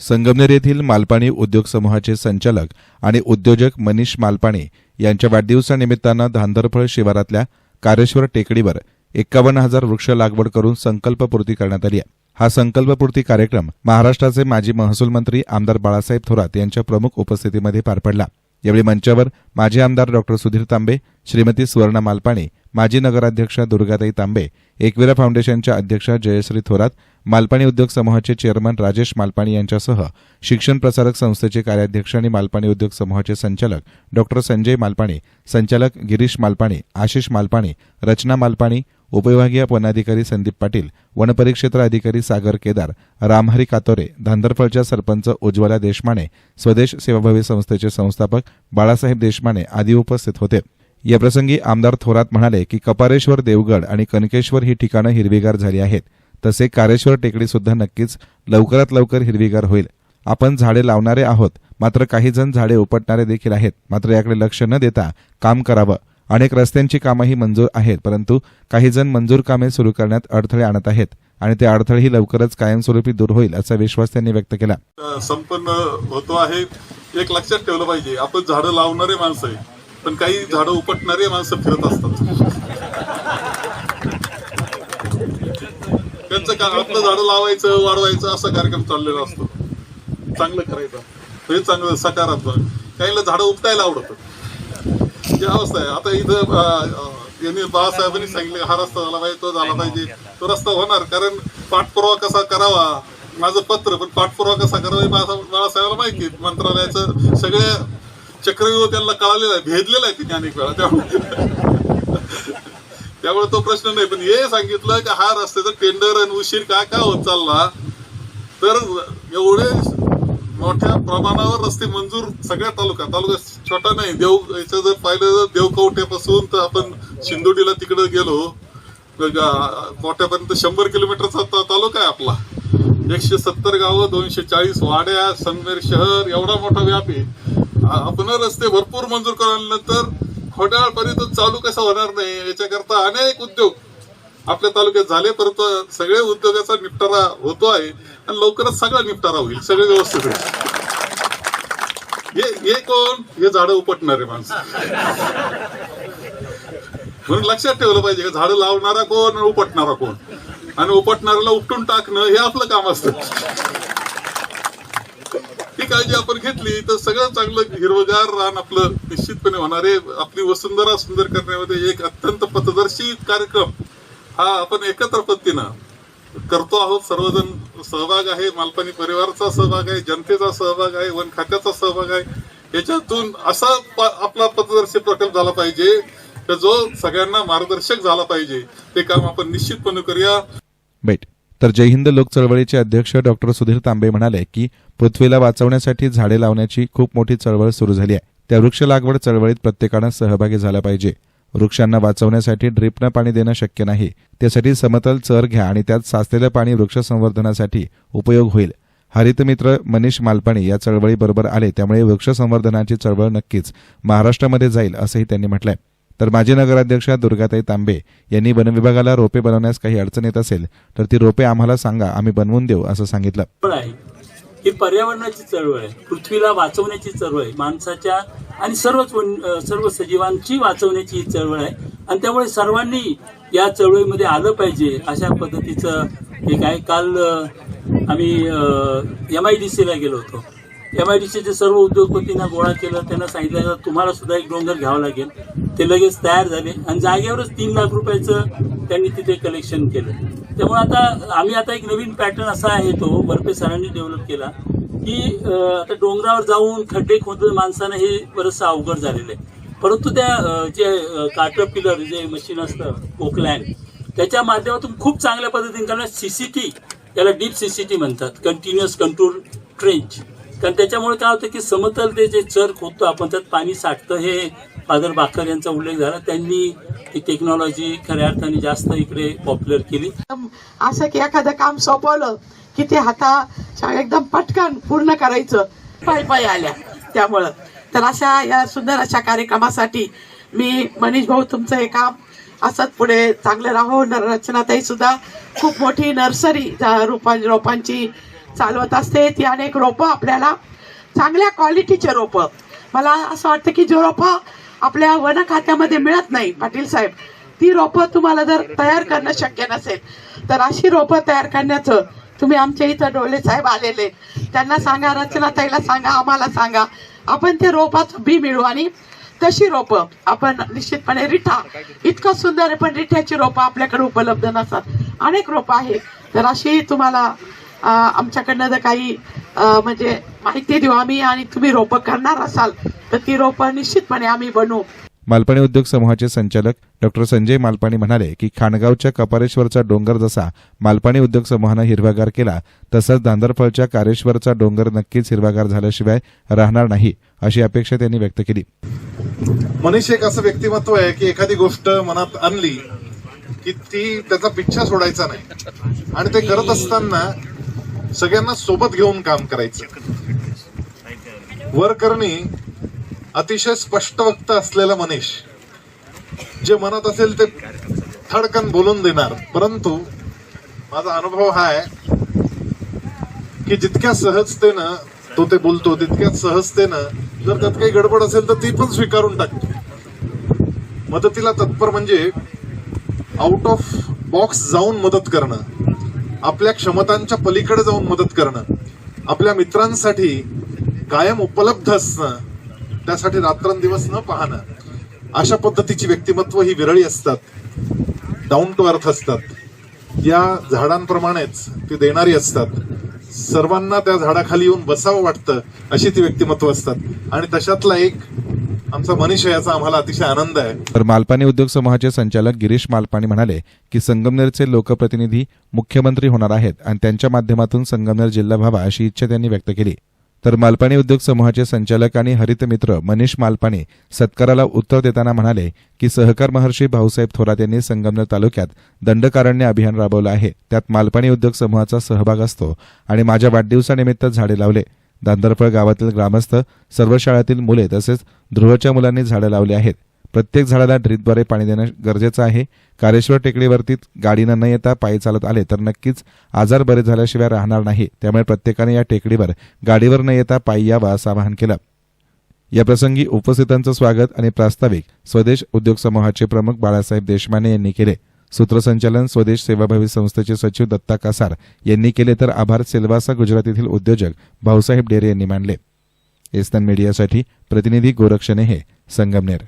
संगमनेर येथील मालपाणी उद्योग समूहाचे संचालक आणि उद्योजक मनीष मालपाणी यांच्या वाढदिवसानिमित्तानं धांदरफळ शिवारातल्या कारेश्वर टेकडीवर एक्कावन्न हजार वृक्ष लागवड करून संकल्पपूर्ती करण्यात आली आहे. हा संकल्पपूर्ती कार्यक्रम महाराष्ट्राचे माजी महसूल मंत्री आमदार बाळासाहेब थोरात यांच्या प्रमुख उपस्थितीमध्ये पार पडला. यावेळी मंचावर माजी आमदार डॉक्टर सुधीर तांबे श्रीमती सुवर्णा मालपाणी माजी नगराध्यक्षा दुर्गाताई तांबे एकविरा फाउंडेशनच्या अध्यक्षा जयश्री थोरात मालपाणी उद्योग समूहाचे चेअरमन राजेश मालपाणी यांच्यासह शिक्षण प्रसारक संस्थेचे कार्याध्यक्ष आणि मालपाणी उद्योग समूहाचे संचालक डॉक्टर संजय मालपाणी संचालक गिरीश मालपाणी आशिष मालपाणी रचना मालपाणी उपविभागीय वनाधिकारी संदीप पाटील वनपरिक्षेत्र अधिकारी सागर केदार रामहरी कातोरे धांदरफळच्या सरपंच उज्ज्वला देशमाने स्वदेश सेवाभावी संस्थेचे संस्थापक बाळासाहेब देशमाने आदी उपस्थित होते. याप्रसंगी आमदार थोरात म्हणाले की कपारेश्वर देवगड आणि कनकेश्वर ही ठिकाणं हिरवीगार झाली आहेत. तसे कारेश्वर टेकडी सुद्धा नक्कीच लवकरात लवकर हिरवीगार होईल. आपण झाडे लावणारे आहोत मात्र काही जण झाडे उपटणारे देखील आहेत. मात्र याकडे लक्ष न देता काम करावं. अनेक रस्त्यांची कामंही मंजूर आहेत परंतु काही जण मंजूर कामे सुरू करण्यात अडथळे आणत आहेत आणि ते अडथळेही लवकरच कायमस्वरूपी दूर होईल असा विश्वास त्यांनी व्यक्त केला. संपन्न होतो आहे. एक लक्षात ठेवलं पाहिजे आपण झाडं लावणारे माणसं आहे पण काही झाडं उपटणारे माणसं फिरत असतात. त्यांचं का आपलं झाडं लावायचं वाढवायचं असा कार्यक्रम चाललेला असतो. चांगलं करायचं. हे चांगलं सकारात्मक. काहीला झाडं उपटायला आवडतं. ही अवस्था आहे. आता इथं यांनी बाळासाहेबांनी सांगितलं हा रस्ता झाला पाहिजे तो झाला पाहिजे. तो रस्ता होणार. कारण पाठपुरावा कसा करावा? माझं पत्र पण पाठपुरावा कसा करावा हे बाळासाहेब बाळासाहेबाला माहिती मंत्रालयाचं सगळे चक्रव्यूह त्यांना कळालेलं आहे. भेदलेला आहे तिने अनेक वेळा. त्यामुळे त्यामुळे तो प्रश्न नाही. पण हे सांगितलं की हा रस्त्याचा टेंडर आणि उशीर का का होत चालला? तर एवढे मोठ्या प्रमाणावर रस्ते मंजूर सगळ्या तालुका तालुका छोटा नाही. देव याचं जर पाहिलं तर देवकवट्यापासून तर आपण शिंदोडीला तिकडे गेलो. कोट्यापर्यंत शंभर किलोमीटरचा तालुका आहे आपला. एकशे सत्तर गावं दोनशे चाळीस वाड्या संगमेर शहर एवढा मोठा व्याप आहे. आपण रस्ते भरपूर मंजूर कराल्यानंतर खोट्याळपर्यंत चालू कसा होणार नाही याच्याकरता अनेक उद्योग आपल्या तालुक्यात झाले परंतु सगळे उद्योगाचा निपटारा होतो आहे आणि लवकरच सगळा निपटारा होईल सगळे व्यवस्थित होईल. हे हे कोण? हे झाडं उपटणारे माणसं. म्हणून लक्षात ठेवलं पाहिजे का झाडं लावणारा कोण उपटणारा कोण? आणि उपटणाऱ्याला उपटून टाकणं हे आपलं काम असतं. काळजी आपण घेतली तर सगळं चांगलं हिरवगार रान आपलं निश्चितपणे होणार. आहे आपली वसुंधरा सुंदर करण्यामध्ये एक अत्यंत पथदर्शी कार्यक्रम हा आपण एकत्र पद्धतीनं करतो आहोत. सर्वजण सहभाग आहे मालपाणी परिवाराचा सहभाग आहे जनतेचा सहभाग आहे वन खात्याचा सहभाग आहे. याच्यातून असा आपला पथदर्शी प्रकल्प झाला पाहिजे तर जो सगळ्यांना मार्गदर्शक झाला पाहिजे ते काम आपण निश्चितपणे करूया. तर जय हिंद लोक चळवळीचे अध्यक्ष डॉक्टर सुधीर तांबे म्हणाले की पृथ्वीला वाचवण्यासाठी झाडे लावण्याची खूप मोठी चळवळ सुरू झाली आहे. त्या वृक्ष लागवड चळवळीत प्रत्येकानं सहभागी झाला पाहिजे. वृक्षांना वाचवण्यासाठी ड्रीपनं पाणी देणं शक्य नाही. त्यासाठी समतल चर घ्या आणि त्यात साचलेलं पाणी वृक्ष संवर्धनासाठी उपयोग होईल. हरित मित्र मनीष मालपाणी या चळवळीबरोबर आले त्यामुळे वृक्ष संवर्धनाची चळवळ नक्कीच महाराष्ट्रामध्ये जाईल असंही त्यांनी म्हटलंय. तर माजी नगराध्यक्षा दुर्गाताई तांबे यांनी वनविभागाला रोपे बनवण्यास काही अडचण येत असेल तर ती रोपे आम्हाला सांगा आम्ही बनवून देऊ असं सांगितलं. ही पर्यावरणाची चळवळ आहे. पृथ्वीला वाचवण्याची चळवळ आहे. माणसाच्या आणि सर्वच वन- सर्व सजीवांची वाचवण्याची ही चळवळ आहे. आणि त्यामुळे सर्वांनी या चळवळीमध्ये आलं पाहिजे अशा पद्धतीचं एक आहे काल आम्ही एम आय डी सीला गेलो होतो. एम आय डी सीचे सर्व उद्योगपतींना गोळा केलं त्यांना सांगितलं तुम्हाला सुद्धा एक डोंगर घ्यावं लागेल. ते लगेच तयार झाले. आणि जागेवरच तीन लाख रुपयाचं त्यांनी तिथे कलेक्शन केलं. त्यामुळे आता आम्ही आता एक नवीन पॅटर्न असा आहे तो बर्फे सरांनी डेव्हलप केला की आता डोंगरावर जाऊन खड्डे खोदून माणसानं हे बरंचसं अवघड झालेलं आहे. परंतु त्या जे काटर पिलर जे मशीन असतं पोकलँड त्याच्या माध्यमातून खूप चांगल्या पद्धतीने कारण सीसीटी त्याला डीप सीसीटी म्हणतात. कंटिन्युअस कंट्रोल ट्रेंच कारण त्याच्यामुळे काय होतं की समतल ते जे चर खोदतो आपण त्यात पाणी साठतं हे फादर बाकर यांचा उल्लेख झाला. त्यांनी ती टेक्नॉलॉजी खऱ्या अर्थाने जास्त इकडे पॉप्युलर केली. असं की एखादं काम सोपवलं की ते हाता एकदम पटकन पूर्ण करायचं. पायी पायी आल्या. त्यामुळं. तर अशा या सुंदर अशा कार्यक्रमासाठी मी मनीष भाऊ तुमचं हे काम असंच पुढे चांगलं राहो रचनाताई सुद्धा खूप मोठी नर्सरी जा- रोपां रोपांची चालवत असते. ती अनेक रोपं आपल्याला चांगल्या क्वालिटीचे रोपं. मला असं वाटतं की जो रोपं आपल्या वन खात्यामध्ये मिळत नाही पाटील साहेब. ती रोपं तुम्हाला जर तयार करणं शक्य नसेल तर अशी रोपं तयार करण्याचं तुम्ही आमच्या इथं डोले साहेब आलेले. त्यांना सांगा रचनाताईला सांगा आम्हाला सांगा. आपण ते रोपाचं बी मिळू आणि तशी रोपं आपण निश्चितपणे रिठा. इतकं सुंदर आहे पण रिठ्याची रोपं आपल्याकडे उपलब्ध नसतात. अनेक रोपं आहेत. तर अशी तुम्हाला आमच्याकडनं जर काही म्हणजे माहिती देऊ आम्ही आणि तुम्ही रोपं करणार असाल तर ती रोपं निश्चितपणे आम्ही बनवू मालपाणी उद्योग समूहाचे संचालक डॉक्टर संजय मालपाणी म्हणाले की खाणगावच्या कपारेश्वरचा डोंगर जसा मालपाणी उद्योग समूहानं हिरवागार केला तसंच दांदरफळच्या कारेश्वरचा डोंगर नक्कीच हिरवागार झाल्याशिवाय राहणार नाही अशी अपेक्षा त्यांनी व्यक्त केली. मनीष एक असं व्यक्तिमत्व आहे की एखादी गोष्ट मनात आणली की ती त्याचा पिच्छा सोडायचा नाही. आणि ते करत असताना सगळ्यांना सोबत घेऊन काम करायचं. वर करणी अतिशय स्पष्ट वक्त असलेला मनीष जे मनात असेल ते थडकन बोलून देणार. परंतु माझा अनुभव हा आहे की जितक्या सहजतेनं तो ते बोलतो तितक्या सहजतेनं जर त्यात काही गडबड असेल तर ती पण स्वीकारून टाकतो. मदतीला तत्पर म्हणजे आउट ऑफ बॉक्स जाऊन मदत करणं आपल्या क्षमतांच्या पलीकडे जाऊन मदत करणं आपल्या मित्रांसाठी कायम उपलब्ध असणं त्यासाठी रात्रंदिवस न पाहणं अशा पद्धतीची व्यक्तिमत्व ही विरळी असतात डाऊन टू अर्थ असतात. या झाडांप्रमाणेच ती देणारी असतात. सर्वांना त्या झाडाखाली येऊन बसावं वाटतं अशी ती व्यक्तिमत्व असतात. आणि तशातला एक आमचा मनीष आहे याचा आम्हाला अतिशय आनंद आहे. तर मालपाणी उद्योग समूहाचे संचालक गिरीश मालपाणी म्हणाले की संगमनेरचे लोकप्रतिनिधी मुख्यमंत्री होणार आहेत आणि त्यांच्या माध्यमातून संगमनेर जिल्हा व्हावा अशी इच्छा त्यांनी व्यक्त केली. तर मालपाणी उद्योग समूहाचे संचालक आणि हरित मित्र मनीष मालपाणी सत्काराला उत्तर देताना म्हणाले की सहकार महर्षी भाऊसाहेब थोरात यांनी संगमनेर तालुक्यात दंडकारण्य अभियान राबवलं आहे. त्यात मालपाणी उद्योग समूहाचा सहभाग असतो आणि माझ्या वाढदिवसानिमित्त झाडे लावले. दांदरफळ गावातील ग्रामस्थ सर्व शाळेतील मुले तसेच ध्रुवच्या मुलांनी झाडं लावली आहेत. प्रत्येक झाडाला ड्रीपद्वारे पाणी देणं गरजेचं आहे. कारेश्वर टेकडीवरती गाडीनं न येता पायी चालत आले तर नक्कीच आजार बरे झाल्याशिवाय राहणार नाही. त्यामुळे प्रत्येकाने या टेकडीवर गाडीवर न येता पायी यावा असं आवाहन केलं. या प्रसंगी उपस्थितांचं स्वागत आणि प्रास्ताविक स्वदेश उद्योग समूहाचे प्रमुख बाळासाहेब देशमाने यांनी केले. सूत्रसंचालन स्वदेश सेवाभावी संस्थेचे सचिव दत्ता कासार यांनी केले तर आभार सेल्वासा गुजरात येथील उद्योजक भाऊसाहेब डेरे यांनी मानले. एस्तन मीडियासाठी प्रतिनिधी गोरक्षणे हे संगमनेर.